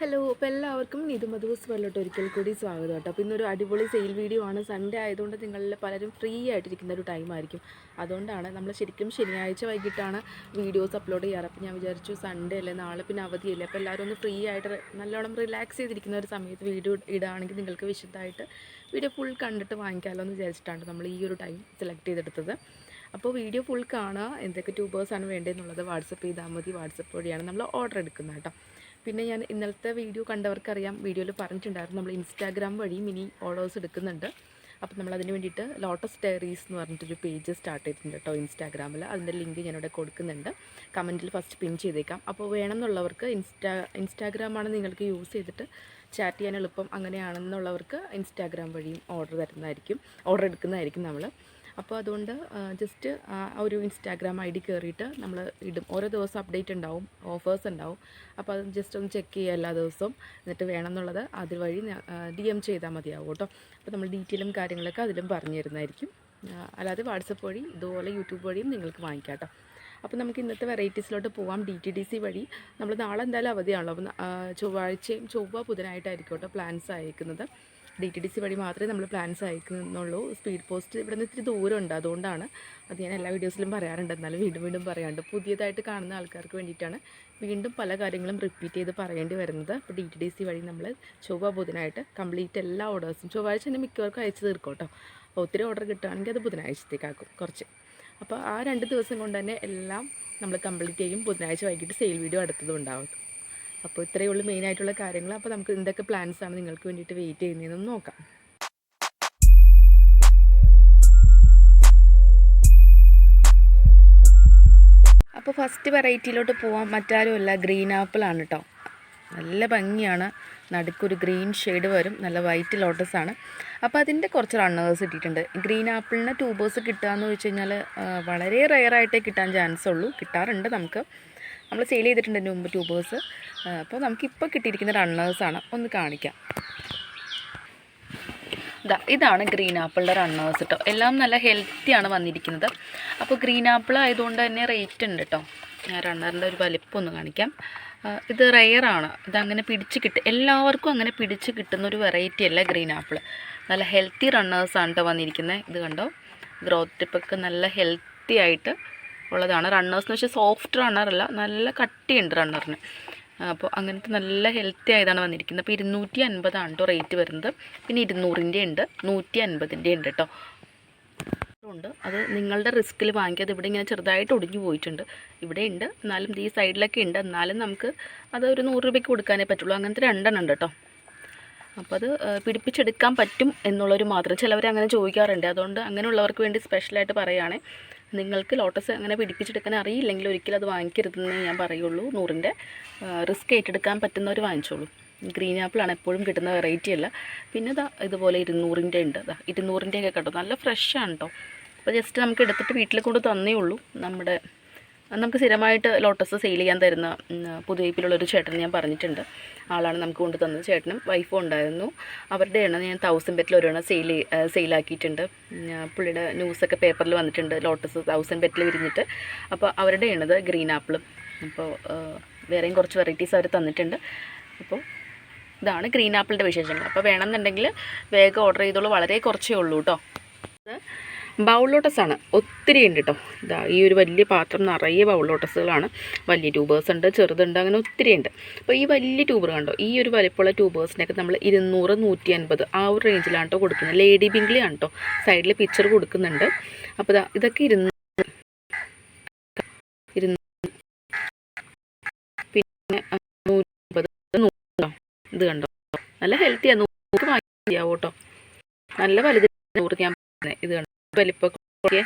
Hello അപ്പോൾ എല്ലാവർക്കും നിതു മധുസ് വെള്ളോട്ട് ഒരിക്കൽ കൂടി സ്വാഗതം കേട്ടോ. അപ്പോൾ ഇന്നൊരു അടിപൊളി സെയിൽ വീഡിയോ ആണ്. സൺഡേ ആയതുകൊണ്ട് നിങ്ങളിൽ പലരും ഫ്രീ ആയിട്ടിരിക്കുന്ന ഒരു ടൈം ആയിരിക്കും. അതുകൊണ്ടാണ് നമ്മൾ ശരിക്കും ശനിയാഴ്ച വൈകിട്ടാണ് വീഡിയോസ് അപ്ലോഡ് ചെയ്യാറ്. അപ്പോൾ ഞാൻ വിചാരിച്ചു സൺഡേ അല്ലേ നാളെ പിന്നെ അവധിയല്ലേ. അപ്പോൾ എല്ലാവരും ഒന്ന് ഫ്രീ ആയിട്ട് നല്ലോണം റിലാക്സ് ചെയ്തിരിക്കുന്ന ഒരു സമയത്ത് വീഡിയോ ഇടുകയാണെങ്കിൽ നിങ്ങൾക്ക് വിശദമായിട്ട് വീഡിയോ ഫുൾ കണ്ടിട്ട് വാങ്ങിക്കാമല്ലോ എന്ന് വിചാരിച്ചിട്ടാണ് നമ്മൾ ഈ ഒരു ടൈം സെലക്ട് ചെയ്തെടുത്തത്. അപ്പോൾ വീഡിയോ ഫുൾ കാണുക. എന്തൊക്കെ ട്യൂബേഴ്സാണ് വേണ്ടതെന്നുള്ളത് വാട്സപ്പ് ചെയ്താൽ മതി. വാട്സപ്പ് വഴിയാണ് നമ്മൾ ഓർഡർ എടുക്കുന്നത് കേട്ടോ. പിന്നെ ഞാൻ ഇന്നലത്തെ വീഡിയോ കണ്ടവർക്കറിയാം. വീഡിയോയിൽ പറഞ്ഞിട്ടുണ്ടായിരുന്നു നമ്മൾ ഇൻസ്റ്റാഗ്രാം വഴി മിനി ഓർഡേഴ്സ് എടുക്കുന്നുണ്ട്. അപ്പോൾ നമ്മൾ അതിന് വേണ്ടിയിട്ട് ലോട്ടസ് ഡയറീസ് എന്ന് പറഞ്ഞിട്ടൊരു പേജ് സ്റ്റാർട്ട് ചെയ്തിട്ടുണ്ട് കേട്ടോ ഇൻസ്റ്റാഗ്രാമിൽ അതിന്റെ ലിങ്ക് ഞാനിവിടെ കൊടുക്കുന്നുണ്ട്. കമന്റിൽ ഫസ്റ്റ് പിൻ ചെയ്തേക്കാം. അപ്പോൾ വേണമെന്നുള്ളവർക്ക് ഇൻസ്റ്റാ ഇൻസ്റ്റാഗ്രാമാണ് നിങ്ങൾക്ക് യൂസ് ചെയ്തിട്ട് ചാറ്റ് ചെയ്യാൻ എളുപ്പം. അങ്ങനെയാണെന്നുള്ളവർക്ക് ഇൻസ്റ്റാഗ്രാം വഴിയും ഓർഡർ തരുന്നതായിരിക്കും. ഓർഡർ എടുക്കുന്നതായിരിക്കും നമ്മൾ അപ്പോൾ അതുകൊണ്ട് ജസ്റ്റ് ഒരു ഇൻസ്റ്റാഗ്രാം ഐ ഡി കയറിയിട്ട് നമ്മൾ ഇടും. ഓരോ ദിവസം അപ്ഡേറ്റ് ഉണ്ടാവും ഓഫേഴ്സ് ഉണ്ടാവും. അപ്പോൾ അത് ജസ്റ്റ് ഒന്ന് ചെക്ക് ചെയ്യുക എല്ലാ ദിവസവും. എന്നിട്ട് വേണമെന്നുള്ളത് അതുവഴി ഡി എം ചെയ്താൽ മതിയാവും കേട്ടോ. അപ്പോൾ നമ്മൾ ഡീറ്റെയിലും കാര്യങ്ങളൊക്കെ അതിലും പറഞ്ഞു തരുന്നതായിരിക്കും. അല്ലാതെ വാട്സപ്പ് വഴി ഇതുപോലെ യൂട്യൂബ് വഴിയും നിങ്ങൾക്ക് വാങ്ങിക്കാം കേട്ടോ. അപ്പോൾ നമുക്ക് ഇന്നത്തെ വെറൈറ്റീസിലോട്ട് പോവാം. ഡി ടി ഡി സി വഴി. നമ്മൾ നാളെ എന്തായാലും അവധിയാണല്ലോ. അപ്പോൾ ചൊവ്വാഴ്ചയും ചൊവ്വ ബുധനായിട്ടായിരിക്കും കേട്ടോ പ്ലാൻസ് അയക്കുന്നത്. ഡി ടി ഡി സി വഴി മാത്രമേ നമ്മൾ പ്ലാൻസ് അയക്കുന്നുള്ളൂ. സ്പീഡ് പോസ്റ്റ് ഇവിടെ നിന്ന് ഇത്തിരി ദൂരമുണ്ട്. അതുകൊണ്ടാണ് അത് ഞാൻ എല്ലാ വീഡിയോസിലും പറയാറുണ്ട്. എന്നാലും വീണ്ടും വീണ്ടും പറയാറുണ്ട്. പുതിയതായിട്ട് കാണുന്ന ആൾക്കാർക്ക് വേണ്ടിയിട്ടാണ് വീണ്ടും പല കാര്യങ്ങളും റിപ്പീറ്റ് ചെയ്ത് പറയേണ്ടി വരുന്നത്. അപ്പോൾ ഡി ടി ഡി സി വഴി നമ്മൾ ചൊവ്വ ബുധനായിട്ട് കംപ്ലീറ്റ് എല്ലാ ഓർഡേഴ്സും ചൊവ്വാഴ്ച തന്നെ മിക്കവർക്കും അയച്ചു തീർക്കും കേട്ടോ. അപ്പോൾ ഒത്തിരി ഓർഡർ കിട്ടുകയാണെങ്കിൽ അത് ബുധനാഴ്ചത്തേക്കാക്കും കുറച്ച്. അപ്പോൾ ആ രണ്ട് ദിവസം കൊണ്ട് തന്നെ എല്ലാം നമ്മൾ കംപ്ലീറ്റ് ചെയ്യും. ബുധനാഴ്ച വൈകിട്ട് സെയിൽ വീഡിയോ അടുത്തതും ഉണ്ടാവും. അപ്പോൾ ഇത്രയേ ഉള്ളൂ മെയിൻ ആയിട്ടുള്ള കാര്യങ്ങൾ. അപ്പോൾ നമുക്ക് എന്തൊക്കെ പ്ലാൻസ് ആണ് നിങ്ങൾക്ക് വേണ്ടിയിട്ട് വെയിറ്റ് ചെയ്യുന്നതെന്ന് നോക്കാം. അപ്പോൾ ഫസ്റ്റ് വെറൈറ്റിയിലോട്ട് പോവാം മറ്റാരുമല്ല ഗ്രീൻ ആപ്പിൾ ആണ് കേട്ടോ നല്ല ഭംഗിയാണ്. നടുക്കൊരു ഗ്രീൻ ഷെയ്ഡ് വരും. നല്ല വൈറ്റ് ലോട്ടസ് ആണ്. അപ്പോൾ അതിന്റെ കുറച്ച് റണ്ണേഴ്സ് കിട്ടിയിട്ടുണ്ട് ഗ്രീൻ ആപ്പിളിന് ട്യൂബേഴ്സ് കിട്ടുക എന്ന് വെച്ച് കഴിഞ്ഞാൽ വളരെ റെയറായിട്ടേ കിട്ടാൻ ചാൻസ് ഉള്ളൂ. കിട്ടാറുണ്ട് നമുക്ക്. നമ്മൾ സെയിൽ ചെയ്തിട്ടുണ്ട് ഇതിന് മുമ്പ് ട്യൂബേഴ്സ് അപ്പോൾ നമുക്കിപ്പോൾ കിട്ടിയിരിക്കുന്ന റണ്ണേഴ്സാണ് ഒന്ന് കാണിക്കാം. ഇതാ ഇതാണ് ഗ്രീൻ ആപ്പിളിന്റെ റണ്ണേഴ്സ് കേട്ടോ എല്ലാം നല്ല ഹെൽത്തിയാണ് വന്നിരിക്കുന്നത്. അപ്പോൾ ഗ്രീൻ ആപ്പിൾ ആയതുകൊണ്ട് തന്നെ റേറ്റ് ഉണ്ട് കേട്ടോ ഞാൻ റണ്ണറിന്റെ ഒരു വലിപ്പം ഒന്ന് കാണിക്കാം. ഇത് റെയറാണ് ഇതങ്ങനെ പിടിച്ച് കിട്ടും എല്ലാവർക്കും അങ്ങനെ പിടിച്ച് കിട്ടുന്ന ഒരു വെറൈറ്റി അല്ല ഗ്രീൻ ആപ്പിൾ നല്ല ഹെൽത്തി റണ്ണേഴ്സാണ് കേട്ടോ വന്നിരിക്കുന്നത്. ഇത് കണ്ടോ? ഗ്രോത്ത് ടിപ്പൊക്കെ നല്ല ഹെൽത്തി ആയിട്ട് ഉള്ളതാണ്. റണ്ണേഴ്സ് എന്ന് വെച്ചാൽ സോഫ്റ്റ് റണ്ണറല്ല നല്ല കട്ടിയുണ്ട് റണ്ണറിന് അപ്പോൾ അങ്ങനത്തെ നല്ല ഹെൽത്തി ആയതാണ് വന്നിരിക്കുന്നത്. അപ്പോൾ ഇരുന്നൂറ്റി അൻപതാണ് കേട്ടോ റേറ്റ് വരുന്നത്. പിന്നെ ഇരുന്നൂറിന്റെ ഉണ്ട് നൂറ്റി അൻപതിന്റെ ഉണ്ട് കേട്ടോ ഉണ്ട്. അത് നിങ്ങളുടെ റിസ്കിൽ വാങ്ങിയത് ഇവിടെ ഇങ്ങനെ ചെറുതായിട്ട് ഒടിഞ്ഞു പോയിട്ടുണ്ട്. ഇവിടെ ഉണ്ട്. എന്നാലും ഈ സൈഡിലൊക്കെ ഉണ്ട്. എന്നാലും നമുക്ക് അത് ഒരു നൂറ് രൂപയ്ക്ക് കൊടുക്കാനേ പറ്റുള്ളൂ. അങ്ങനത്തെ രണ്ടെണ്ണം ഉണ്ട് കേട്ടോ അപ്പോൾ അത് പിടിപ്പിച്ചെടുക്കാൻ പറ്റും എന്നുള്ളൊരു മാത്രം. ചിലവർ അങ്ങനെ ചോദിക്കാറുണ്ട്. അതുകൊണ്ട് അങ്ങനെയുള്ളവർക്ക് വേണ്ടി സ്പെഷ്യലായിട്ട് പറയുകയാണെ. നിങ്ങൾക്ക് ലോട്ടസ് അങ്ങനെ പിടിപ്പിച്ചെടുക്കാൻ അറിയില്ലെങ്കിൽ ഒരിക്കലും അത് വാങ്ങിക്കരുതെന്ന് ഞാൻ പറയുള്ളൂ. നൂറിന്റെ റിസ്ക് ഏറ്റെടുക്കാൻ പറ്റുന്നവർ വാങ്ങിച്ചോളൂ. ഗ്രീൻ ആപ്പിളാണ് എപ്പോഴും കിട്ടുന്ന വെറൈറ്റി അല്ല. പിന്നെ ഇതാ ഇതുപോലെ ഇരുന്നൂറിന്റെ ഉണ്ട്. ഇതാ ഇരുന്നൂറിന്റെയൊക്കെ കേട്ടോ നല്ല ഫ്രഷാണ് കേട്ടോ അപ്പോൾ ജസ്റ്റ് നമുക്ക് എടുത്തിട്ട് വീട്ടിൽ കൊണ്ട് തന്നേ ഉള്ളൂ. നമ്മുടെ നമുക്ക് സ്ഥിരമായിട്ട് ലോട്ടസ് സെയിൽ ചെയ്യാൻ തരുന്ന പുതുവയ്പ്പിലുള്ളൊരു ചേട്ടൻ ഞാൻ പറഞ്ഞിട്ടുണ്ട്. ആളാണ് നമുക്ക് കൊണ്ട് തന്നത് ചേട്ടനും വൈഫും ഉണ്ടായിരുന്നു. അവരുടെ എണ്ണ ഞാൻ തൗസൻഡ് ബെറ്റിൽ ഒരെണ്ണം സെയിൽ സെയിലാക്കിയിട്ടുണ്ട് പുള്ളിയുടെ ന്യൂസൊക്കെ പേപ്പറിൽ വന്നിട്ടുണ്ട് ലോട്ടസ് തൗസൻഡ് ബെറ്റിൽ വിരിഞ്ഞിട്ട്. അപ്പോൾ അവരുടെ എണ്ണത് ഗ്രീൻ ആപ്പിളും അപ്പോൾ വേറെയും കുറച്ച് വെറൈറ്റീസ് അവർ തന്നിട്ടുണ്ട്. അപ്പോൾ ഇതാണ് ഗ്രീൻ ആപ്പിളിന്റെ വിശേഷങ്ങൾ. അപ്പോൾ വേണമെന്നുണ്ടെങ്കിൽ വേഗം ഓർഡർ ചെയ്തോളൂ. വളരെ കുറച്ചേ ഉള്ളൂ കേട്ടോ. ബൗൾ ലോട്ടസാണ് ഒത്തിരി ഉണ്ട് കേട്ടോ ഇതാ ഈ ഒരു വലിയ പാത്രം നിറയെ ബൗൾ ലോട്ടസുകളാണ് വലിയ ട്യൂബേഴ്സ് ഉണ്ട് ചെറുതുണ്ട് അങ്ങനെ ഒത്തിരി ഉണ്ട്. അപ്പോൾ ഈ വലിയ ട്യൂബർ കണ്ടോ? ഈ ഒരു വലിപ്പമുള്ള ട്യൂബേഴ്സിനൊക്കെ നമ്മൾ ഇരുന്നൂറ് നൂറ്റി അൻപത് ആ ഒരു റേഞ്ചിലാണ് കേട്ടോ കൊടുക്കുന്നത്. ലേഡി ബിംഗ്ലിയാണ് കേട്ടോ സൈഡിൽ പിക്ചർ കൊടുക്കുന്നുണ്ട്. അപ്പോൾ ഇതാ ഇതൊക്കെ ഇരുന്നൂറ് പിന്നെ ഇത് കണ്ടോ? നല്ല ഹെൽത്തിയാണ് നൂറ് വാങ്ങിയാവോ കേട്ടോ നല്ല വലുത് നൂറ് ഞാൻ ഇത് കണ്ടോ? വലിപ്പമൊക്കെ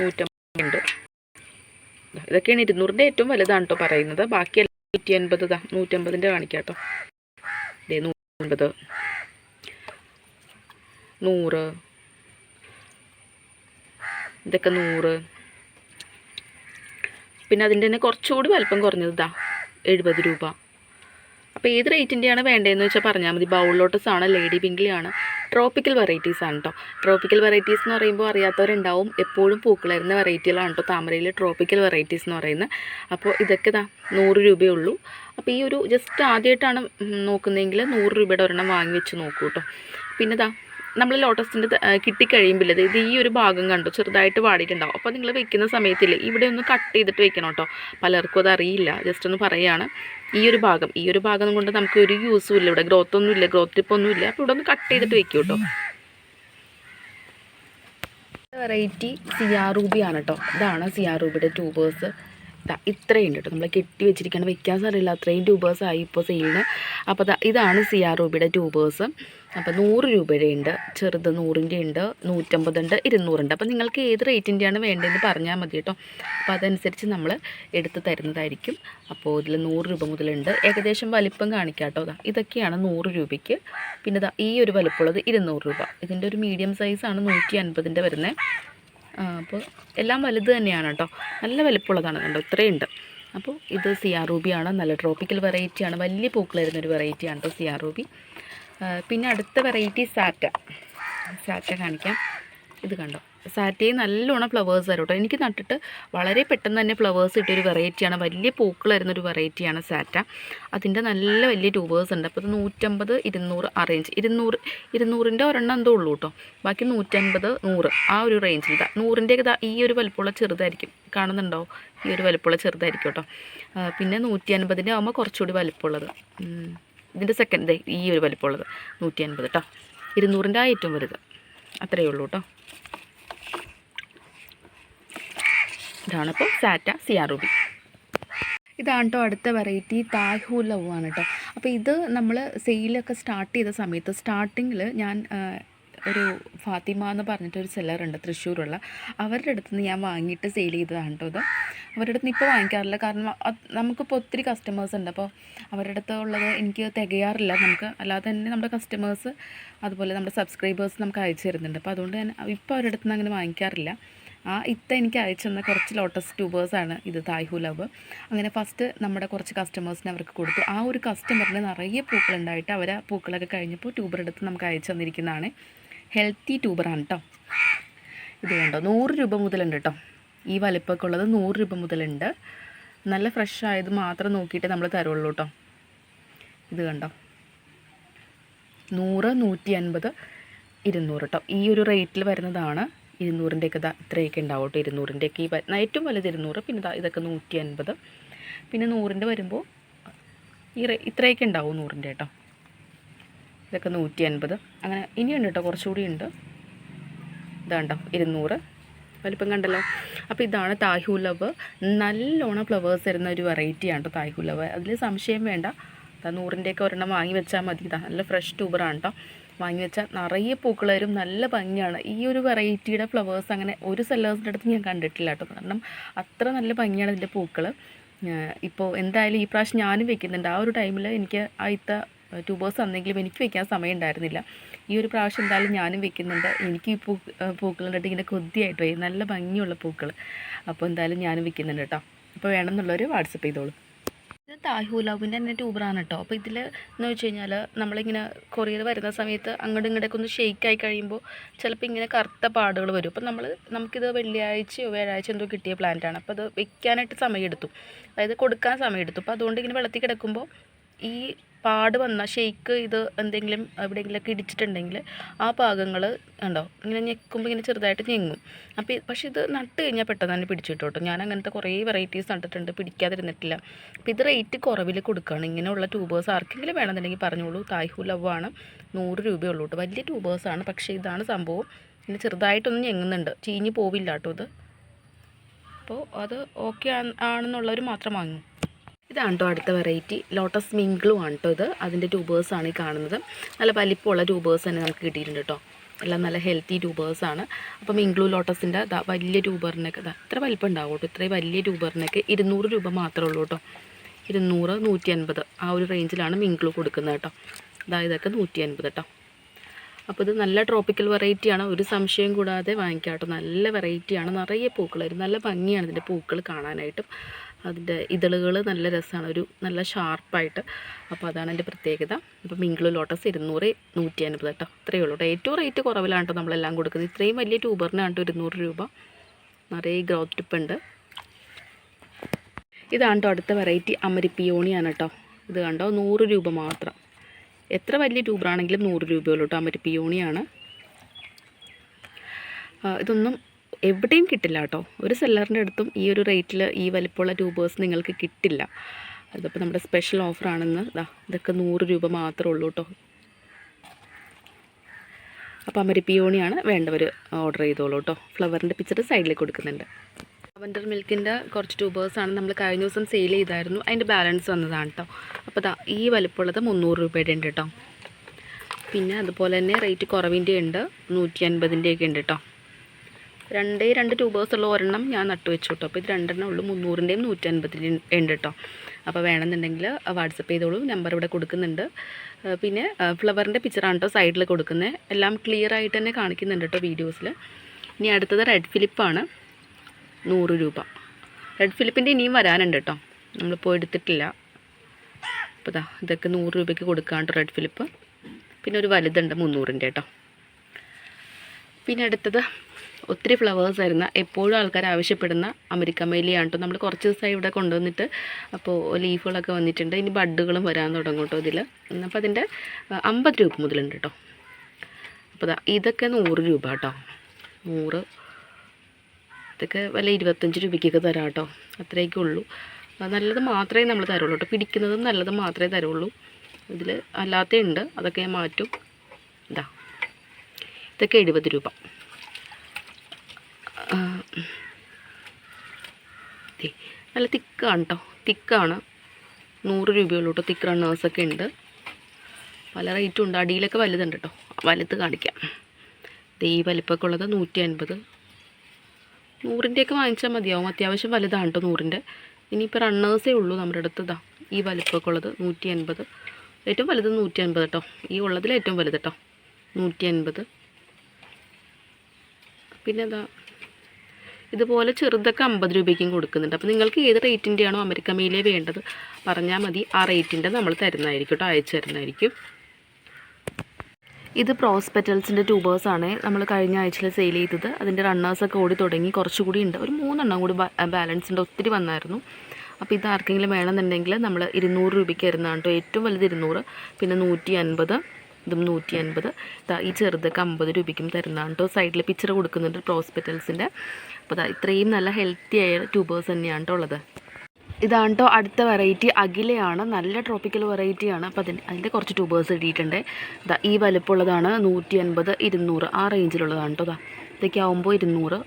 നൂറ്റമ്പത് ഇതൊക്കെയാണ് ഇരുന്നൂറിന്റെ ഏറ്റവും വലുതാണ് കേട്ടോ പറയുന്നത്. ബാക്കിയെല്ലാം നൂറ്റി അൻപത് ഇതാ നൂറ്റമ്പതിന്റെ കാണിക്കാം കേട്ടോ ദേ നൂറ്റമ്പത്. നൂറ്. ഇതൊക്കെ നൂറ്. പിന്നെ അതിന്റെ തന്നെ കുറച്ചുകൂടി വലിപ്പം കുറഞ്ഞത് ഇതാ എഴുപത് രൂപ. അപ്പോൾ ഏത് റേറ്റിന്റെയാണ് വേണ്ടതെന്ന് വെച്ചാൽ പറഞ്ഞാൽ മതി. ബൗൾ ലോട്ടസ് ആണ് ലേഡി പിങ്കിളിയാണ്. ട്രോപ്പിക്കൽ വെറൈറ്റീസ് ആണ് കേട്ടോ ട്രോപ്പിക്കൽ വെറൈറ്റീസ് എന്ന് പറയുമ്പോൾ അറിയാത്തവരുണ്ടാവും. എപ്പോഴും പൂക്കളരുന്ന വെറൈറ്റികളാണ് കേട്ടോ താമരയിൽ ട്രോപ്പിക്കൽ വെറൈറ്റീസ് എന്ന് പറയുന്നത്. അപ്പോൾ ഇതൊക്കെ ദാ നൂറ് രൂപയേ ഉള്ളൂ. അപ്പോൾ ഈ ഒരു ജസ്റ്റ് ആദ്യമായിട്ടാണ് നോക്കുന്നതെങ്കിൽ നൂറ് രൂപയുടെ ഒരെണ്ണം വാങ്ങി വെച്ച് നോക്കൂ കേട്ടോ പിന്നെ ദാ നമ്മൾ ലോട്ടസിന്റെ കിട്ടിക്കഴിയുമ്പോൾ ഇത് ഈ ഒരു ഭാഗം കണ്ടു? ചെറുതായിട്ട് വാടിയിട്ടുണ്ടാവും. അപ്പോൾ നിങ്ങൾ വെക്കുന്ന സമയത്തില്ലേ ഇവിടെ ഒന്ന് കട്ട് ചെയ്തിട്ട് വെക്കണം കേട്ടോ പലർക്കും അതറിയില്ല ജസ്റ്റ് ഒന്ന് പറയുകയാണ് ഈ ഒരു ഭാഗം ഈ ഒരു ഭാഗം കൊണ്ട് നമുക്ക് ഒരു യൂസും ഇല്ല. ഇവിടെ ഗ്രോത്ത് ഒന്നും ഇല്ല ഗ്രോത്ത് ടിപ്പ് ഒന്നും ഇല്ല. അപ്പോൾ ഇവിടെ ഒന്ന് കട്ട് ചെയ്തിട്ട് വെക്കും കേട്ടോ. വെറൈറ്റി സിയാറൂബിയാണ് കേട്ടോ. ഇതാണ് സിയാറൂബിയുടെ ട്യൂബേഴ്സ് ഇത്രയും ഉണ്ട് കേട്ടോ. നമ്മൾ കെട്ടി വെച്ചിരിക്കുകയാണ് വെക്കാൻ സ്ഥലമില്ല അത്രയും ട്യൂബേഴ്സ് ആയി ഇപ്പോൾ സെയിലിന് അപ്പോൾ ഇതാണ് സിയാറൂബിയുടെ ട്യൂബേഴ്സ് അപ്പോൾ നൂറ് രൂപയുടെ ഉണ്ട് ചെറുത് നൂറിന്റെ ഉണ്ട്. നൂറ്റമ്പതുണ്ട് ഇരുന്നൂറുണ്ട് അപ്പോൾ നിങ്ങൾക്ക് ഏത് റേറ്റിന്റെയാണ് വേണ്ടതെന്ന് പറഞ്ഞാൽ മതി കേട്ടോ. അപ്പോൾ അതനുസരിച്ച് നമ്മൾ എടുത്ത് തരുന്നതായിരിക്കും. അപ്പോൾ ഇതിൽ നൂറ് രൂപ മുതലുണ്ട്. ഏകദേശം വലിപ്പം കാണിക്കാം കേട്ടോ. ഇതൊക്കെയാണ് നൂറ് രൂപയ്ക്ക്. പിന്നെ ഈ ഒരു വലിപ്പമുള്ളത് ഇരുന്നൂറ് രൂപ. ഇതിന്റെ ഒരു മീഡിയം സൈസാണ് നൂറ്റി അൻപതിന്റെ വരുന്നത് അപ്പോൾ എല്ലാം വലുത് തന്നെയാണ് കേട്ടോ. നല്ല വലിപ്പമുള്ളതാണ് കണ്ടോ ഇത്രയുണ്ട്. അപ്പോൾ ഇത് സിയാറൂബിയാണ് നല്ല ട്രോപ്പിക്കൽ വെറൈറ്റിയാണ് വലിയ പൂക്കൾ വരുന്ന ഒരു വെറൈറ്റിയാണ് കേട്ടോ സിയാറൂബി. പിന്നെ അടുത്ത വെറൈറ്റി സാറ്റ. സാറ്റ കാണിക്കാം. ഇത് കണ്ടോ സാറ്റയിൽ നല്ലോണം ഫ്ലവേഴ്സ് ആയിരുന്നു കേട്ടോ എനിക്ക് നട്ടിട്ട് വളരെ പെട്ടെന്ന് തന്നെ ഫ്ലവേഴ്സ് കിട്ടിയൊരു വെറൈറ്റിയാണ് വലിയ പൂക്കൾ വരുന്നൊരു വെറൈറ്റിയാണ് സാറ്റ. അതിന്റെ നല്ല വലിയ ട്യൂബേഴ്സ് ഉണ്ട്. അപ്പോൾ ഇത് നൂറ്റമ്പത് ഇരുന്നൂറ് ആ റേഞ്ച് ഇരുന്നൂറ് ഇരുന്നൂറിന്റെ ഒരെണ്ണം എന്തോ ഉള്ളൂ കേട്ടോ ബാക്കി നൂറ്റമ്പത് നൂറ് ആ ഒരു റേഞ്ചിൽ ഇതാ. നൂറിന്റെ ഇതാ ഈ ഒരു വലുപ്പമുള്ള ചെറുതായിരിക്കും. കാണുന്നുണ്ടോ? ഈ ഒരു വലുപ്പമുള്ള ചെറുതായിരിക്കും കേട്ടോ പിന്നെ നൂറ്റി അൻപതിന്റെ ആകുമ്പോൾ കുറച്ചുകൂടി വലുപ്പമുള്ളത്. ഇതിന്റെ സെക്കൻഡ് ഈ ഒരു വലുപ്പമുള്ളത്. നൂറ്റി അൻപത് കേട്ടോ ഇരുന്നൂറിന്റെ ആ ഏറ്റവും വലുത്. അത്രയേ ഉള്ളൂ കേട്ടോ ഇതാണിപ്പോൾ സാറ്റ സിയാറുബി. ഇതാണ് കേട്ടോ അടുത്ത വെറൈറ്റി തായ്ഹൂ ലവ് ആണ് കേട്ടോ അപ്പോൾ ഇത് നമ്മൾ സെയിലൊക്കെ സ്റ്റാർട്ട് ചെയ്ത സമയത്ത് സ്റ്റാർട്ടിങ്ങിൽ ഞാൻ ഒരു ഫാത്തിമ എന്ന് പറഞ്ഞിട്ടൊരു സെല്ലറുണ്ട് തൃശ്ശൂരുള്ള. അവരുടെ അടുത്ത് നിന്ന് ഞാൻ വാങ്ങിയിട്ട് സെയിൽ ചെയ്തതാണ് കേട്ടോ ഇത്. അവരുടെ അടുത്ത് ഇപ്പോൾ വാങ്ങിക്കാറില്ല. കാരണം നമുക്കിപ്പോൾ ഒത്തിരി കസ്റ്റമേഴ്സ് ഉണ്ട്. അപ്പോൾ അവരുടെ അടുത്ത് ഉള്ളത് എനിക്ക് തികയാറില്ല. നമുക്ക് അല്ലാതെ തന്നെ നമ്മുടെ കസ്റ്റമേഴ്സ് അതുപോലെ നമ്മുടെ സബ്സ്ക്രൈബേഴ്സ് നമുക്ക് അയച്ചു തരുന്നുണ്ട്. അപ്പോൾ അതുകൊണ്ട് തന്നെ ഇപ്പോൾ അവരുടെ അടുത്ത് നിന്ന് അങ്ങനെ വാങ്ങിക്കാറില്ല. ആ ഇത്ത എനിക്ക് അയച്ചു തന്ന കുറച്ച് ലോട്ടസ് ട്യൂബേഴ്സാണ് ഇത് തായ്ഹു ലവ് അങ്ങനെ ഫസ്റ്റ് നമ്മുടെ കുറച്ച് കസ്റ്റമേഴ്സിന് അവർക്ക് കൊടുത്തു. ആ ഒരു കസ്റ്റമറിന് നിറയെ പൂക്കളുണ്ടായിട്ട് അവർ ആ പൂക്കളൊക്കെ കഴിഞ്ഞപ്പോൾ ട്യൂബർ എടുത്ത് നമുക്ക് അയച്ചു തന്നിരിക്കുന്നതാണ്. ഹെൽത്തി ട്യൂബറാണ് കേട്ടോ ഇത് കണ്ടോ? നൂറ് രൂപ മുതലുണ്ട് കേട്ടോ ഈ വലിപ്പമൊക്കെ ഉള്ളത് നൂറ് രൂപ മുതലുണ്ട്. നല്ല ഫ്രഷ് ആയത് മാത്രം നോക്കിയിട്ട് നമ്മൾ തരുള്ളൂ കേട്ടോ ഇത് കണ്ടോ? നൂറ് നൂറ്റി അൻപത് ഇരുന്നൂറ് കേട്ടോ ഈ ഒരു റേറ്റിൽ വരുന്നതാണ്. ഇരുന്നൂറിന്റെയൊക്കെ ഇതാ ഇത്രയൊക്കെ ഉണ്ടാവും കേട്ടോ. ഇരുന്നൂറിന്റെയൊക്കെ ഈ ഏറ്റവും വലുത് ഇരുന്നൂറ് പിന്നെ ഇതാ ഇതൊക്കെ നൂറ്റി അൻപത് പിന്നെ നൂറിന്റെ വരുമ്പോൾ ഈ ഇത്രയൊക്കെ ഉണ്ടാവും നൂറിന്റെ കേട്ടോ. ഇതൊക്കെ നൂറ്റി അൻപത് അങ്ങനെ ഇനിയുണ്ട് കേട്ടോ കുറച്ചുകൂടി ഉണ്ട്. ഇതാണ്ടോ ഇരുന്നൂറ്. വലിപ്പം കണ്ടല്ലോ. അപ്പോൾ ഇതാണ് താഹു ലവ്. നല്ലോണം ഫ്ലവേഴ്സ് തരുന്ന ഒരു വെറൈറ്റിയാണ് കേട്ടോ താഹു ലവ്. അതിൽ സംശയം വേണ്ട. നൂറിന്റെയൊക്കെ ഒരെണ്ണം വാങ്ങി വെച്ചാൽ മതി. നല്ല ഫ്രഷ് ട്യൂബറാണ് കേട്ടോ. വാങ്ങി വെച്ചാൽ നിറയെ പൂക്കൾ വരും നല്ല ഭംഗിയാണ്. ഈ ഒരു വെറൈറ്റിയുടെ ഫ്ലവേഴ്സ് അങ്ങനെ ഒരു സെല്ലേഴ്സിന്റെ അടുത്ത് ഞാൻ കണ്ടിട്ടില്ല കേട്ടോ. കാരണം അത്ര നല്ല ഭംഗിയാണ് ഇതിന്റെ പൂക്കൾ ഇപ്പോൾ എന്തായാലും ഈ പ്രാവശ്യം ഞാനും വെക്കുന്നുണ്ട്. ആ ഒരു ടൈമിൽ എനിക്ക് ആയിത്ത ട്യൂബേഴ്സ് തന്നെങ്കിലും എനിക്ക് വെക്കാൻ സമയം ഉണ്ടായിരുന്നില്ല. ഈ ഒരു പ്രാവശ്യം എന്തായാലും ഞാനും വെക്കുന്നുണ്ട്. എനിക്ക് ഈ പൂ പൂക്കൾ കണ്ടിട്ട് ഇങ്ങനെ കൊതിയായിട്ട്. പോയി നല്ല ഭംഗിയുള്ള പൂക്കൾ അപ്പോൾ എന്തായാലും ഞാനും വെക്കുന്നുണ്ട് കേട്ടോ. അപ്പോൾ വേണമെന്നുള്ളവർ വാട്സപ്പ് ചെയ്തോളൂ. ഇത് താഹുലാബിന്റെ തന്നെ ട്യൂബറാണ് കേട്ടോ. അപ്പോൾ ഇതിൽ എന്ന് വെച്ച് കഴിഞ്ഞാൽ നമ്മളിങ്ങനെ കൊറിയർ വരുന്ന സമയത്ത് അങ്ങോട്ടും ഇങ്ങോട്ടൊക്കെ ഒന്ന് ഷെയ്ക്ക് ആയി കഴിയുമ്പോൾ ചിലപ്പോൾ ഇങ്ങനെ കറുത്ത പാടുകൾ വരും. അപ്പോൾ നമ്മൾ നമുക്കിത് വെള്ളിയാഴ്ചയോ വ്യാഴാഴ്ച എന്തോ കിട്ടിയ പ്ലാന്റാണ് അപ്പോൾ അത് വെക്കാനായിട്ട് സമയമെടുത്തു. അതായത് കൊടുക്കാൻ സമയമെടുത്തു. അപ്പോൾ അതുകൊണ്ട് ഇങ്ങനെ വെള്ളത്തിൽ കിടക്കുമ്പോൾ ഈ പാട് വന്ന ഷെയ്ക്ക് ഇത് എന്തെങ്കിലും എവിടെയെങ്കിലുമൊക്കെ ഇടിച്ചിട്ടുണ്ടെങ്കിൽ ആ ഭാഗങ്ങൾ ഉണ്ടോ ഇങ്ങനെ ഞെക്കുമ്പോൾ ഇങ്ങനെ ചെറുതായിട്ട് ഞെങ്ങും. അപ്പോൾ പക്ഷേ ഇത് നട്ട് കഴിഞ്ഞാൽ പെട്ടെന്ന് തന്നെ പിടിച്ചു കിട്ടും ഞാൻ അങ്ങനത്തെ കുറേ വെറൈറ്റീസ് നട്ടിട്ടുണ്ട് പിടിക്കാതിരുന്നിട്ടില്ല. അപ്പോൾ ഇത് റേറ്റ് കുറവിൽ കൊടുക്കുകയാണ് ഇങ്ങനെയുള്ള ട്യൂബേഴ്സ് ആർക്കെങ്കിലും വേണമെന്നുണ്ടെങ്കിൽ പറഞ്ഞോളൂ. തായ്ഹു ലവ് ആണ്. നൂറ് രൂപയേ ഉള്ളൂ കേട്ടോ വലിയ ട്യൂബേഴ്സാണ് പക്ഷേ ഇതാണ് സംഭവം. ഇങ്ങനെ ചെറുതായിട്ടൊന്നും ഞെങ്ങുന്നുണ്ട്. ചീഞ്ഞ് പോവില്ല കേട്ടോ ഇത്. അപ്പോൾ അത് ഓക്കെ ആണെന്നുള്ളവർ മാത്രം വാങ്ങും. ഇതാണ് കേട്ടോ അടുത്ത വെറൈറ്റി. ലോട്ടസ് മിങ്കിളും ആണ് കേട്ടോ ഇത്. അതിന്റെ ട്യൂബേഴ്സാണ് ഈ കാണുന്നത്. നല്ല വലിപ്പമുള്ള ട്യൂബേഴ്സ് തന്നെ നമുക്ക് കിട്ടിയിട്ടുണ്ട് കേട്ടോ എല്ലാം നല്ല ഹെൽത്തി ട്യൂബേഴ്സാണ്. അപ്പം മിംഗ്ലു ലോട്ടസിന്റെ വലിയ ട്യൂബറിനൊക്കെ ഇത്ര വലിപ്പം ഉണ്ടാവും കേട്ടോ ഇത്രയും വലിയ ട്യൂബറിനൊക്കെ ഇരുന്നൂറ് രൂപ മാത്രമേ ഉള്ളൂ കേട്ടോ ഇരുന്നൂറ് നൂറ്റി അൻപത് ആ ഒരു റേഞ്ചിലാണ് മിംഗ്ലു കൊടുക്കുന്നത് കേട്ടോ ഇതാ ഇതൊക്കെ നൂറ്റി അൻപത് കേട്ടോ അപ്പോൾ ഇത് നല്ല ട്രോപ്പിക്കൽ വെറൈറ്റിയാണ്. ഒരു സംശയം കൂടാതെ വാങ്ങിക്കാം കേട്ടോ നല്ല വെറൈറ്റിയാണ്. നിറയെ പൂക്കൾ നല്ല ഭംഗിയാണ് ഇതിന്റെ പൂക്കൾ കാണാനായിട്ടും. അതിന്റെ ഇതളുകൾ നല്ല രസമാണ്. ഒരു നല്ല ഷാർപ്പായിട്ട്. അപ്പോൾ അതാണ് എന്റെ പ്രത്യേകത. അപ്പോൾ മിങ്കിൾ ലോട്ടസ് ഇരുന്നൂറ് നൂറ്റി അൻപത് കേട്ടോ. ഇത്രയേ ഉള്ളൂ കേട്ടോ. ഏറ്റവും റേറ്റ് കുറവിലാണ് കേട്ടോ നമ്മളെല്ലാം കൊടുക്കുന്നത്. ഇത്രയും വലിയ ട്യൂബറിനാണ് കേട്ടോ ഇരുന്നൂറ് രൂപ. നിറയെ ഗ്രോത്ത് ടിപ്പ് ഉണ്ട് ഇതാണ് കേട്ടോ അടുത്ത വെറൈറ്റി അമരിപ്പിയോണിയാണ് കേട്ടോ. ഇത് കണ്ടോ? നൂറ് രൂപ മാത്രം. എത്ര വലിയ ട്യൂബറാണെങ്കിലും നൂറ് രൂപയുള്ളൂ കേട്ടോ അമരിപ്പിയോണിയാണ്. ഇതൊന്നും എവിടെയും കിട്ടില്ല കേട്ടോ. ഒരു സെല്ലറിന്റെ അടുത്തും ഈ ഒരു റേറ്റിൽ ഈ വലിപ്പമുള്ള ട്യൂബേഴ്സ് നിങ്ങൾക്ക് കിട്ടില്ല. അതിപ്പോൾ നമ്മുടെ സ്പെഷ്യൽ ഓഫറാണെന്ന് ഇതാ ഇതൊക്കെ നൂറ് രൂപ മാത്രമേ ഉള്ളൂ കേട്ടോ. അപ്പോൾ അമരിപ്പിയോണിയാണ് വേണ്ടവർ ഓർഡർ ചെയ്തോളൂ കേട്ടോ. ഫ്ലവറിന്റെ പിക്ചർ സൈഡിൽ കൊടുക്കുന്നുണ്ട്. ലാവൻഡർ മിൽക്കിന്റെ കുറച്ച് ട്യൂബേഴ്സാണ് നമ്മൾ കഴിഞ്ഞ ദിവസം സെയിൽ ചെയ്തായിരുന്നു. അതിന്റെ ബാലൻസ് വന്നതാണ് കേട്ടോ അപ്പോൾ ദാ ഈ വലിപ്പമുള്ളത് മുന്നൂറ് രൂപയുടെ ഉണ്ട് കേട്ടോ പിന്നെ അതുപോലെ തന്നെ റേറ്റ് കുറവിന്റെ ഉണ്ട്. നൂറ്റി അൻപതിന്റെയൊക്കെ ഉണ്ട് കേട്ടോ രണ്ടേ രണ്ട് ട്യൂബേഴ്സ് ഉള്ള ഒരെണ്ണം ഞാൻ നട്ടു വെച്ചു കേട്ടോ അപ്പോൾ ഇത് രണ്ടെണ്ണം ഉള്ളു. മുന്നൂറിന്റെയും നൂറ്റൻപതിന്റെയും ഉണ്ട് കേട്ടോ അപ്പോൾ വേണമെന്നുണ്ടെങ്കിൽ വാട്സപ്പ് ചെയ്തോളൂ. നമ്പർ ഇവിടെ കൊടുക്കുന്നുണ്ട്. പിന്നെ ഫ്ലവറിന്റെ പിക്ചറാണ് കേട്ടോ സൈഡിൽ കൊടുക്കുന്നത് എല്ലാം ക്ലിയർ ആയിട്ട് തന്നെ കാണിക്കുന്നുണ്ട് കേട്ടോ വീഡിയോസിൽ ഇനി അടുത്തത് റെഡ് ഫിലിപ്പാണ് നൂറ് രൂപ. റെഡ് ഫിലിപ്പിന്റെ ഇനിയും വരാനുണ്ട് കേട്ടോ നമ്മളിപ്പോൾ എടുത്തിട്ടില്ല. അപ്പോൾ ഇതാ ഇതൊക്കെ നൂറ് രൂപയ്ക്ക് കൊടുക്കാണ്ട് റെഡ് ഫിലിപ്പ് പിന്നെ ഒരു വലുതുണ്ട് മുന്നൂറിന്റെ കേട്ടോ പിന്നെ അടുത്തത് ഒത്തിരി ഫ്ലവേഴ്സ് ആയിരുന്ന. എപ്പോഴും ആൾക്കാർ ആവശ്യപ്പെടുന്ന അമേരിക്ക മേലിയാണ് കേട്ടോ നമ്മൾ കുറച്ച് ദിവസമായി ഇവിടെ കൊണ്ടുവന്നിട്ട് അപ്പോൾ ലീഫുകളൊക്കെ വന്നിട്ടുണ്ട്. ഇനി ബഡ്ഡുകളും വരാൻ തുടങ്ങും കേട്ടോ ഇതിൽ അപ്പോൾ അതിന്റെ അമ്പത് രൂപ മുതലുണ്ട് കേട്ടോ അപ്പോൾ ഇതൊക്കെ നൂറ് രൂപ കേട്ടോ നൂറ്. ഇതൊക്കെ വല്ല ഇരുപത്തഞ്ച് രൂപയ്ക്കൊക്കെ തരാം കേട്ടോ അത്രയൊക്കെ നല്ലത് മാത്രമേ നമ്മൾ തരുള്ളൂ കേട്ടോ പിടിക്കുന്നതും നല്ലത് മാത്രമേ തരുള്ളൂ. ഇതിൽ അല്ലാത്ത ഉണ്ട്. അതൊക്കെ ഞാൻ മാറ്റും. ഇതാ ഇതൊക്കെ എഴുപത് രൂപ. നല്ല തിക്കാണ് കേട്ടോ തിക്കാണ്. നൂറ് രൂപയുള്ളൂ കേട്ടോ തിക്ക് റണ്ണേഴ്സൊക്കെ ഉണ്ട്. പല റേറ്റും ഉണ്ട്. അടിയിലൊക്കെ വലുതുണ്ട് കേട്ടോ വലുത് കാണിക്കാം. ഈ വലിപ്പമൊക്കെ ഉള്ളത് നൂറ്റി അൻപത് നൂറിന്റെയൊക്കെ വാങ്ങിച്ചാൽ മതിയാവും. അത്യാവശ്യം വലുതാണ് കേട്ടോ നൂറിന്റെ ഇനിയിപ്പോൾ റണ്ണേഴ്സേ ഉള്ളൂ നമ്മുടെ അടുത്ത് ഇതാ ഈ വലിപ്പമൊക്കെ ഉള്ളത് നൂറ്റി അൻപത് ഏറ്റവും വലുത് നൂറ്റി അൻപത് കേട്ടോ ഈ ഉള്ളതിൽ ഏറ്റവും വലുത് കേട്ടോ നൂറ്റി അൻപത് പിന്നെ ഇതുപോലെ ചെറുതൊക്കെ അമ്പത് രൂപയ്ക്കും കൊടുക്കുന്നുണ്ട്. അപ്പോൾ നിങ്ങൾക്ക് ഏത് റേറ്റിന്റെയാണോ അമേരിക്ക മെയിലേ വേണ്ടത് പറഞ്ഞാൽ മതി. ആ റേറ്റിന്റെ നമ്മൾ തരുന്നതായിരിക്കും കേട്ടോ അയച്ചു തരുന്നതായിരിക്കും. ഇത് പ്രോസ്പെറ്റൽസിന്റെ ട്യൂബേഴ്സാണ് നമ്മൾ കഴിഞ്ഞ ആഴ്ചയിൽ സെയിൽ ചെയ്തത്. അതിന്റെ റണ്ണേഴ്സൊക്കെ ഓടി തുടങ്ങി കുറച്ചുകൂടി ഉണ്ട്. ഒരു മൂന്നെണ്ണം കൂടി ബാലൻസ് ഉണ്ട്. ഒത്തിരി വന്നായിരുന്നു. അപ്പോൾ ഇത് ആർക്കെങ്കിലും വേണമെന്നുണ്ടെങ്കിൽ നമ്മൾ ഇരുന്നൂറ് രൂപയ്ക്ക് വരുന്നതാണ് കേട്ടോ. ഏറ്റവും വലുത് ഇരുന്നൂറ് പിന്നെ നൂറ്റി അൻപത്. ഇതും നൂറ്റി അൻപത് ഈ ചെറുതൊക്കെ അമ്പത് രൂപയ്ക്കും തരുന്നതാണ് കേട്ടോ സൈഡിൽ പിക്ചർ കൊടുക്കുന്നുണ്ട് പ്രോസ്പെറ്റൽസിന്റെ അപ്പോൾ ഇത്രയും നല്ല ഹെൽത്തി ആയ ട്യൂബേഴ്സ് തന്നെയാണ് കേട്ടോ ഉള്ളത്. ഇതാണ് കേട്ടോ അടുത്ത വെറൈറ്റി അഖിലയാണ്. നല്ല ട്രോപ്പിക്കൽ വെറൈറ്റിയാണ് അപ്പോൾ അതിന് അതിന്റെ കുറച്ച് ട്യൂബേഴ്സ് ഇട്ടിട്ടുണ്ട് ഇതാ ഈ വലുപ്പമുള്ളതാണ് നൂറ്റി അൻപത് ഇരുന്നൂറ് ആ റേഞ്ചിലുള്ളതാണ് കേട്ടോ ഇതാ ഇതൊക്കെ ആകുമ്പോൾ ഇരുന്നൂറ്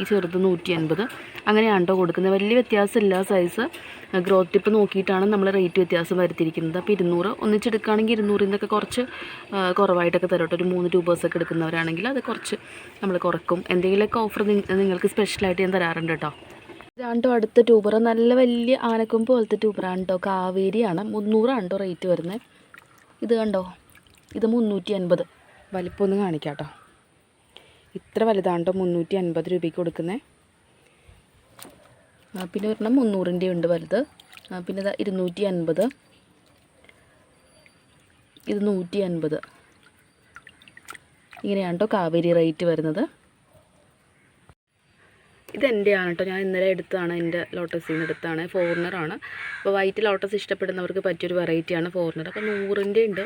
ഈ ചെറുത് നൂറ്റി അൻപത് അങ്ങനെയാണ് കേട്ടോ കൊടുക്കുന്നത് വലിയ വ്യത്യാസമില്ല സൈസ് ഗ്രോത്ത് ടിപ്പ് നോക്കിയിട്ടാണ് നമ്മൾ റേറ്റ് വ്യത്യാസം വരുത്തിയിരിക്കുന്നത്. അപ്പോൾ ഇരുന്നൂറ്. ഒന്നിച്ചെടുക്കുകയാണെങ്കിൽ ഇരുന്നൂറിൽ നിന്നൊക്കെ കുറച്ച് കുറവായിട്ടൊക്കെ തരും ഒരു മൂന്ന് ട്യൂബേഴ്സൊക്കെ എടുക്കുന്നവരാണെങ്കിൽ അത് കുറച്ച് നമ്മൾ കുറക്കും. എന്തെങ്കിലുമൊക്കെ ഓഫർ നിങ്ങൾക്ക് സ്പെഷ്യലായിട്ട് ഞാൻ തരാറുണ്ട് കേട്ടോ ഇതാണ് ട്ടോ അടുത്ത ട്യൂബർ നല്ല വലിയ ആനക്കൊമ്പ് പോലത്തെ ട്യൂബറാണ് കേട്ടോ കാവേരിയാണ്. മുന്നൂറാണ് കേട്ടോ റേറ്റ് വരുന്നത്. ഇത് കണ്ടോ? ഇത് മുന്നൂറ്റി അൻപത് വലിപ്പം ഒന്ന് കാണിക്കാം കേട്ടോ ഇത്ര വലുതാണ്ടോ? മുന്നൂറ്റി അൻപത് രൂപയ്ക്ക് കൊടുക്കുന്നത് പിന്നെ ഒരെണ്ണം മുന്നൂറിന്റെ ഉണ്ട് വലുത്. പിന്നെ ഇതാ ഇരുന്നൂറ്റി അൻപത് ഇത് നൂറ്റി അൻപത് ഇങ്ങനെയാണ് കേട്ടോ കാവേരി റേറ്റ് വരുന്നത്. ഇതെന്റെയാണ് കേട്ടോ. ഞാൻ ഇന്നലെ എടുത്തതാണ്. എന്റെ ലോട്ടസിൽ നിന്ന് എടുത്താണ് ഫോറിനറാണ് അപ്പോൾ വൈറ്റ് ലോട്ടസ് ഇഷ്ടപ്പെടുന്നവർക്ക് പറ്റിയൊരു വെറൈറ്റിയാണ് ഫോറിനർ. അപ്പോൾ നൂറിന്റെ ഉണ്ട്.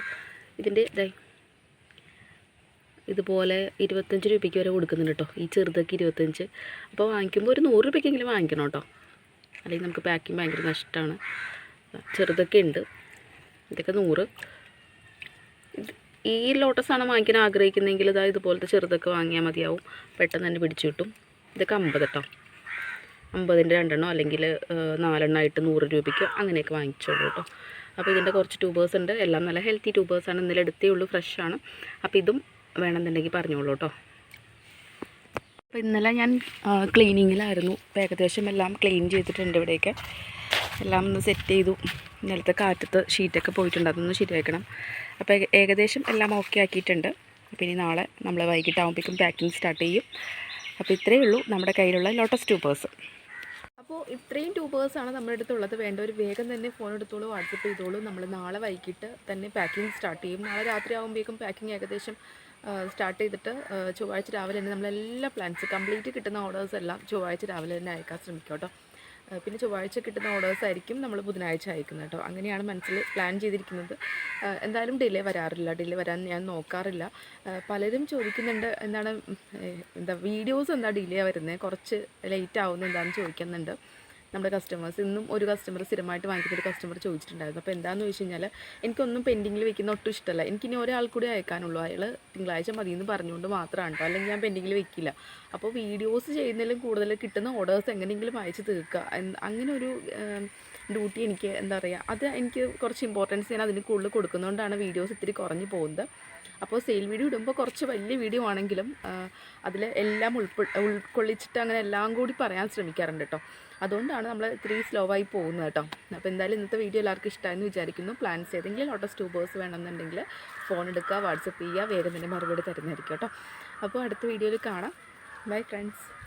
ഇതിന്റെ ഇതേ ഇതുപോലെ ഇരുപത്തഞ്ച് രൂപയ്ക്ക് വരെ കൊടുക്കുന്നുണ്ട് കേട്ടോ. ഈ ചെറുതൊക്കെ ഇരുപത്തഞ്ച്. അപ്പോൾ വാങ്ങിക്കുമ്പോൾ ഒരു നൂറ് രൂപയ്ക്കെങ്കിലും വാങ്ങിക്കണം കേട്ടോ. അല്ലെങ്കിൽ നമുക്ക് പാക്കിങ് ഭയങ്കര നഷ്ടമാണ്. ചെറുതൊക്കെ ഉണ്ട്. ഇതൊക്കെ നൂറ്. ഈ ലോട്ടസാണ് വാങ്ങിക്കാൻ ആഗ്രഹിക്കുന്നതെങ്കിൽ ഇതാ ഇതുപോലത്തെ ചെറുതൊക്കെ വാങ്ങിയാൽ മതിയാവും. പെട്ടെന്ന് തന്നെ പിടിച്ചു കിട്ടും. ഇതൊക്കെ അമ്പത് കേട്ടോ അമ്പതിന്റെ രണ്ടെണ്ണോ അല്ലെങ്കിൽ നാലെണ്ണം ആയിട്ട് നൂറ് രൂപയ്ക്ക് അങ്ങനെയൊക്കെ വാങ്ങിച്ചോളൂ കേട്ടോ. അപ്പോൾ ഇതിന്റെ കുറച്ച് ട്യൂബേഴ്സ് ഉണ്ട്. എല്ലാം നല്ല ഹെൽത്തി ട്യൂബേഴ്സാണ് ഇന്നലെ എടുത്തേ ഉള്ളൂ ഫ്രഷാണ് അപ്പോൾ ഇതും വേണമെന്നുണ്ടെങ്കിൽ പറഞ്ഞോളൂ കേട്ടോ അപ്പോൾ ഇന്നലെ ഞാൻ ക്ലീനിങ്ങിലായിരുന്നു ഏകദേശം എല്ലാം ക്ലീൻ ചെയ്തിട്ടുണ്ട് ഇവിടെയൊക്കെ. എല്ലാം ഒന്ന് സെറ്റ് ചെയ്തു. ഇന്നലത്തെ കാറ്റത്ത് ഷീറ്റൊക്കെ പോയിട്ടുണ്ട്. അതൊന്ന് ശരിയാക്കണം. അപ്പോൾ ഏകദേശം എല്ലാം ഓക്കെ ആക്കിയിട്ടുണ്ട്. അപ്പോൾ ഇനി നാളെ നമ്മൾ വൈകിട്ടാകുമ്പോഴേക്കും പാക്കിംഗ് സ്റ്റാർട്ട് ചെയ്യും. അപ്പോൾ ഇത്രയേ ഉള്ളൂ നമ്മുടെ കയ്യിലുള്ള ലോട്ടസ് ട്യൂബേഴ്സ് അപ്പോൾ ഇത്രയും ട്യൂബേഴ്സാണ് നമ്മുടെ അടുത്തുള്ളത്. വേണ്ട ഒരു വേഗം തന്നെ ഫോൺ എടുത്തോളൂ വാട്സപ്പ് ചെയ്തോളൂ. നമ്മൾ നാളെ വൈകിട്ട് തന്നെ പാക്കിംഗ് സ്റ്റാർട്ട് ചെയ്യും. നാളെ രാത്രി ആകുമ്പോഴേക്കും പാക്കിംഗ് ഏകദേശം സ്റ്റാർട്ട് ചെയ്തിട്ട് ചൊവ്വാഴ്ച രാവിലെ തന്നെ നമ്മളെല്ലാ പ്ലാൻസ് കംപ്ലീറ്റ് കിട്ടുന്ന ഓർഡേഴ്സ് എല്ലാം ചൊവ്വാഴ്ച രാവിലെ തന്നെ അയക്കാൻ ശ്രമിക്കും കേട്ടോ. പിന്നെ ചൊവ്വാഴ്ച കിട്ടുന്ന ഓർഡേഴ്സ് ആയിരിക്കും നമ്മൾ ബുധനാഴ്ച അയക്കുന്നത് കേട്ടോ. അങ്ങനെയാണ് മനസ്സിൽ പ്ലാൻ ചെയ്തിരിക്കുന്നത്. എന്തായാലും ഡിലേ വരാറില്ല. ഡിലേ വരാൻ ഞാൻ നോക്കാറില്ല. പലരും ചോദിക്കുന്നുണ്ട് എന്താണ് എന്താ വീഡിയോസ് എന്താ ഡിലേ വരുന്നത് കുറച്ച് ലേറ്റ് ആവുന്നത് എന്താണെന്ന് ചോദിക്കുന്നുണ്ട്. നമ്മുടെ കസ്റ്റമേഴ്സ് ഇന്നും ഒരു കസ്റ്റമർ സ്ഥിരമായിട്ട് വാങ്ങിക്കുന്ന ഒരു കസ്റ്റമർ ചോദിച്ചിട്ടുണ്ടായിരുന്നു. അപ്പോൾ എന്താണെന്ന് വെച്ച് കഴിഞ്ഞാൽ എനിക്കൊന്നും പെൻഡിങ്ങിൽ വെക്കുന്ന ഒട്ടും ഇഷ്ടമല്ല. എനിക്കിനി ഒരാൾ കൂടി അയക്കാനുള്ളൂ. അയാൾ തിങ്കളാഴ്ച മതി എന്ന് പറഞ്ഞുകൊണ്ട് മാത്രമാണ് കേട്ടോ അല്ലെങ്കിൽ ഞാൻ പെൻഡിങ്ങിൽ വെക്കില്ല. അപ്പോൾ വീഡിയോസ് ചെയ്യുന്നതിലും കൂടുതൽ കിട്ടുന്ന ഓർഡേഴ്സ് എങ്ങനെയെങ്കിലും അയച്ച് തീർക്കുക അങ്ങനെ ഒരു ഡ്യൂട്ടി എനിക്ക് എന്താ പറയുക അത് എനിക്ക് കുറച്ച് ഇമ്പോർട്ടൻസ് ഞാൻ അതിന് കൂടുതൽ കൊടുക്കുന്നതുകൊണ്ടാണ് വീഡിയോസ് ഇത്തിരി കുറഞ്ഞു പോകുന്നത്. അപ്പോൾ സെയിൽ വീഡിയോ ഇടുമ്പോൾ കുറച്ച് വലിയ വീഡിയോ ആണെങ്കിലും അതിൽ എല്ലാം ഉൾപ്പെ ഉൾക്കൊള്ളിച്ചിട്ട് അങ്ങനെ എല്ലാം കൂടി പറയാൻ ശ്രമിക്കാറുണ്ട് കേട്ടോ. അതുകൊണ്ടാണ് നമ്മൾ ഇത്തിരി സ്ലോ ആയി പോകുന്നത് കേട്ടോ. അപ്പോൾ എന്തായാലും ഇന്നത്തെ വീഡിയോ എല്ലാവർക്കും ഇഷ്ടമായെന്ന് വിചാരിക്കുന്നു. പ്ലാൻസ് ഏതെങ്കിലും ലോട്ടസ് ട്യൂബേഴ്സ് വേണമെന്നുണ്ടെങ്കിൽ ഫോൺ എടുക്കുക വാട്സപ്പ് ചെയ്യുക വേഗം തന്നെ മറുപടി തരുന്നതായിരിക്കും കേട്ടോ. അപ്പോൾ അടുത്ത വീഡിയോയിൽ കാണാം. Bye friends